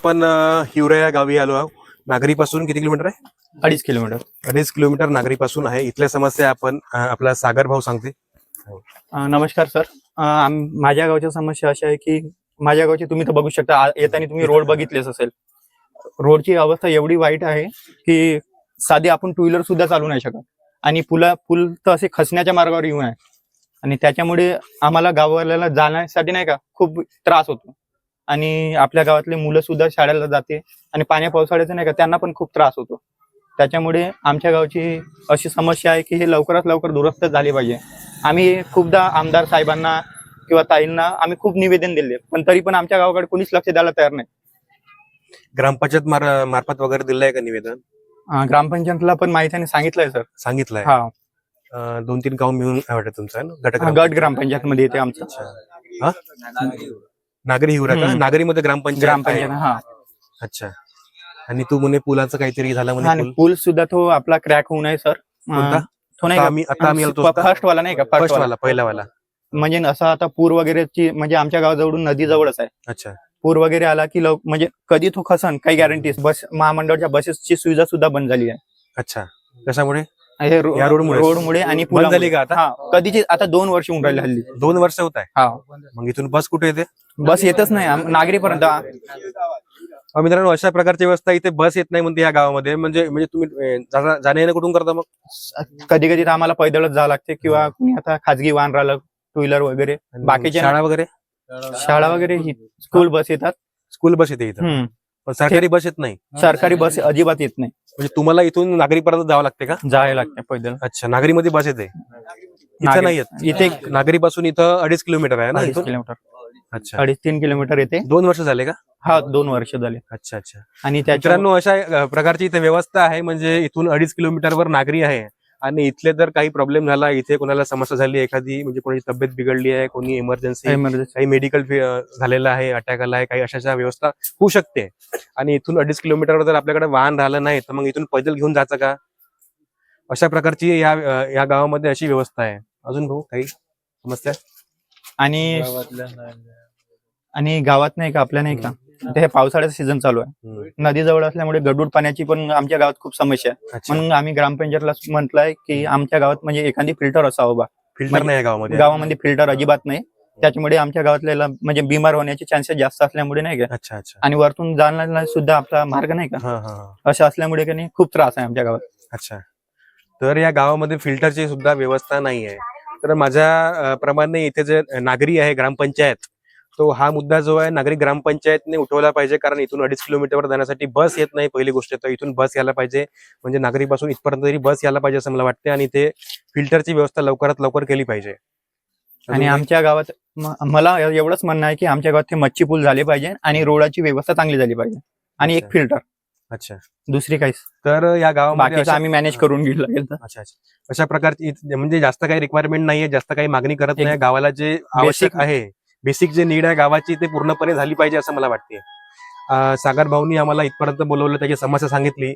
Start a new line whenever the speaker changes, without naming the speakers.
आपण हिवरा या गावी आलो आहोत. नागरीपासून किती किलोमीटर आहे?
अडीच किलोमीटर.
अडीच किलोमीटर नागरीपासून आहे. इथल्या समस्या आपण अ, आपला सागर भाऊ सांगते
अं, नमस्कार सर. अं, आम- माझ्या गावच्या समस्या अशा आहे की माझ्या गावची तुम्ही तर बघू शकता आ- येताना तुम्ही रोड बघितलेच असेल. रोडची अवस्था एवढी वाईट आहे की साधी आपण टू व्हीलर सुद्धा चालू नाही शकत. आणि पुला पूल तर असे खचण्याच्या मार्गावर येऊन आहे. आणि त्याच्यामुळे आम्हाला गावाला जाण्यासाठी नाही का खूप त्रास होतो. आणि आपल्या गावातले मुलं सुद्धा शाळेला जाते आणि पाण्या पावसाळ्याचं नाही का त्यांना पण खूप त्रास होतो. त्याच्यामुळे आमच्या गावची अशी समस्या आहे की हे लवकरात लवकर दुरुस्त झाली पाहिजे. आम्ही खूपदा आमदार साहेबांना किंवा ताईंना आम्ही खूप निवेदन दिले पण तरी पण आमच्या गावाकडे कोणीच लक्ष द्यायला तयार नाही.
ग्रामपंचायत मार मार्फत वगैरे दिलंय का निवेदन?
अं, ग्रामपंचायतला पण माहितीने सांगितलंय सर.
सांगितलंय.
हा.
अ, दोन तीन गाव मिळून काय वाटतं तुमचं है ना? गट
हा, गट ग्रामपंचायत मध्ये येते आमचं.
अच्छा. हा? नागरी हिवरा का?
हम्म.
नागरीमध्ये ग्रामपंचायत
ग्रामपंचायत
आहे.
हा.
अच्छा. आणि तू म्हणे पुलाचं काहीतरी झालं
आणि
म्हणे
पूल सुद्धा तो आपला क्रॅक होऊ नये सर.
कोणता?
तो नाही
आता आम्ही- आता आम्ही आलतो होता?
फर्स्ट वाला नाही का?
फर्स्ट
वाला
पहिला वाला
म्हणजे असं आता पूर वगैरेची म्हणजे आमच्या गावाजवळून नदी जवळच आहे.
अच्छा.
पूर वगैरे आला की लव म्हणजे कधी तो खसन काही गॅरंटी बस महामंडळाच्या बसेसची सुविधा सुद्धा बंद झाली आहे.
अच्छा. कशामुळे?
हे रो-
या रोडमुळे?
रोडमुळे आणि
बंद झाली. का आता?
हा कधीची आता दोन वर्ष होऊन राहिले हल्ली.
दोन वर्ष होत आहे?
हा.
मग इथून बस कुठे येते?
बस येतच नाही आम- नागरीपर्यंत.
अहो, मित्रांनो अशा प्रकारची व्यवस्था इथे बस येत नाही म्हणते या गावामध्ये. म्हणजे म्हणजे तुम्ही अं, जाणं जाणं येणं कुठून करता मग?
कधी कधी तर आम्हाला पैदलच जावं लागते किंवा कुणी आता खाजगी वाहन राहिलं टू व्हीलर वगैरे.
आणि
बाकीचे
शाळा वगैरे?
शाळा वगैरे ही स्कूल बस येतात.
स्कूल बस येते इथं.
हम्म.
पण सरकारी बस येत नाही?
सरकारी बस अजिबात येत नाही.
म्हणजे तुम्हाला इथून नागरीपर्यंत जावं लागते का?
जायला लागते पैदल.
अच्छा नागरीमध्ये बस येते? इथं
नागरी-
नाही येत
इथे
नागरीपासून इथं अडीच किलोमीटर आहे ना
अडीच
इथून?
किलोमीटर.
अच्छा.
अडीच तीन किलोमीटर येते.
दोन वर्ष झाले का?
हा दोन वर्ष झाले.
अच्छा अच्छा.
आणि त्याच्या
मित्रांनो अशा अ, प्रकारची इथे व्यवस्था आहे म्हणजे इथून अडीच किलोमीटरवर नागरी आहे. आणि इथले जर काही प्रॉब्लेम झाला इथे कोणाला समस्या झाली एखादी म्हणजे कोणाची तब्येत बिघडली आहे कोणी इमर्जन्सी. काही मेडिकल झालेलं आहे अटॅक आला आहे काही अशाच्या व्यवस्था होऊ शकते. आणि इथून अडीच किलोमीटरवर जर आपल्याकडे वाहन राहिलं नाही तर मग इथून पैदल घेऊन जायचं का? अशा प्रकारची या या गावामध्ये अशी व्यवस्था आहे. अजून भाऊ काही समस्या?
आणि आणि गावात नाही का? आपल्या नाही का? हे पावसाळ्याचं सीझन चालू आहे. नदी जवळ असल्यामुळे गडूड पाण्याची पण आमच्या गावात खूप समस्या आहे. म्हणून आम्ही ग्रामपंचायतला म्हटलंय की आमच्या गावात म्हणजे एखादी फिल्टर असावं बा.
फिल्टर नाही या गावामध्ये.
गावामध्ये फिल्टर अजिबात नाही. त्याच्यामुळे आमच्या गावातल्या म्हणजे बिमार होण्याचे चान्सेस जास्त असल्यामुळे नाही का?
अच्छा अच्छा.
आणि वरतून जाण्याला सुद्धा आपला मार्ग नाही का? असं असल्यामुळे की नाही खूप त्रास आहे आमच्या गावात.
अच्छा. तर या गावामध्ये फिल्टरची सुद्धा व्यवस्था नाही आहे तर माझ्या प्रमाणे इथे जे नागरी आहे ग्रामपंचायत तो हा मुद्दा जो आहे नागरी ग्रामपंचायतने उठवला पाहिजे कारण इथून अडीच किलोमीटरवर जाण्यासाठी बस येत नाही पहिली गोष्ट. तर इथून बस यायला पाहिजे. म्हणजे नागरीपासून इथपर्यंत तरी बस यायला पाहिजे असं मला वाटते आणि ते फिल्टरची व्यवस्था लवकरात लवकर केली पाहिजे.
आणि? आमच्या गावात मला एवढंच म्हणणं आहे की आमच्या गावात ते मच्छी पूल झाले पाहिजे आणि रोडाची व्यवस्था चांगली झाली पाहिजे. आणि एक. फिल्टर.
अच्छा.
दुसरी काहीच.
तर या गावामध्ये
आम्ही मॅनेज करून घेऊ लागेल.
अच्छा अच्छा. अशा प्रकारची म्हणजे जास्त काही रिक्वायरमेंट नाहीये जास्त काही मागणी करत नाही. गावाला जे आवश्यक आहे बेसिक जे नीड आहे गावाची ते पूर्णपणे झाली पाहिजे असं मला वाटते सागर भाऊनी आम्हाला इथपर्यंत बोलवलं त्याची समस्या सांगितली.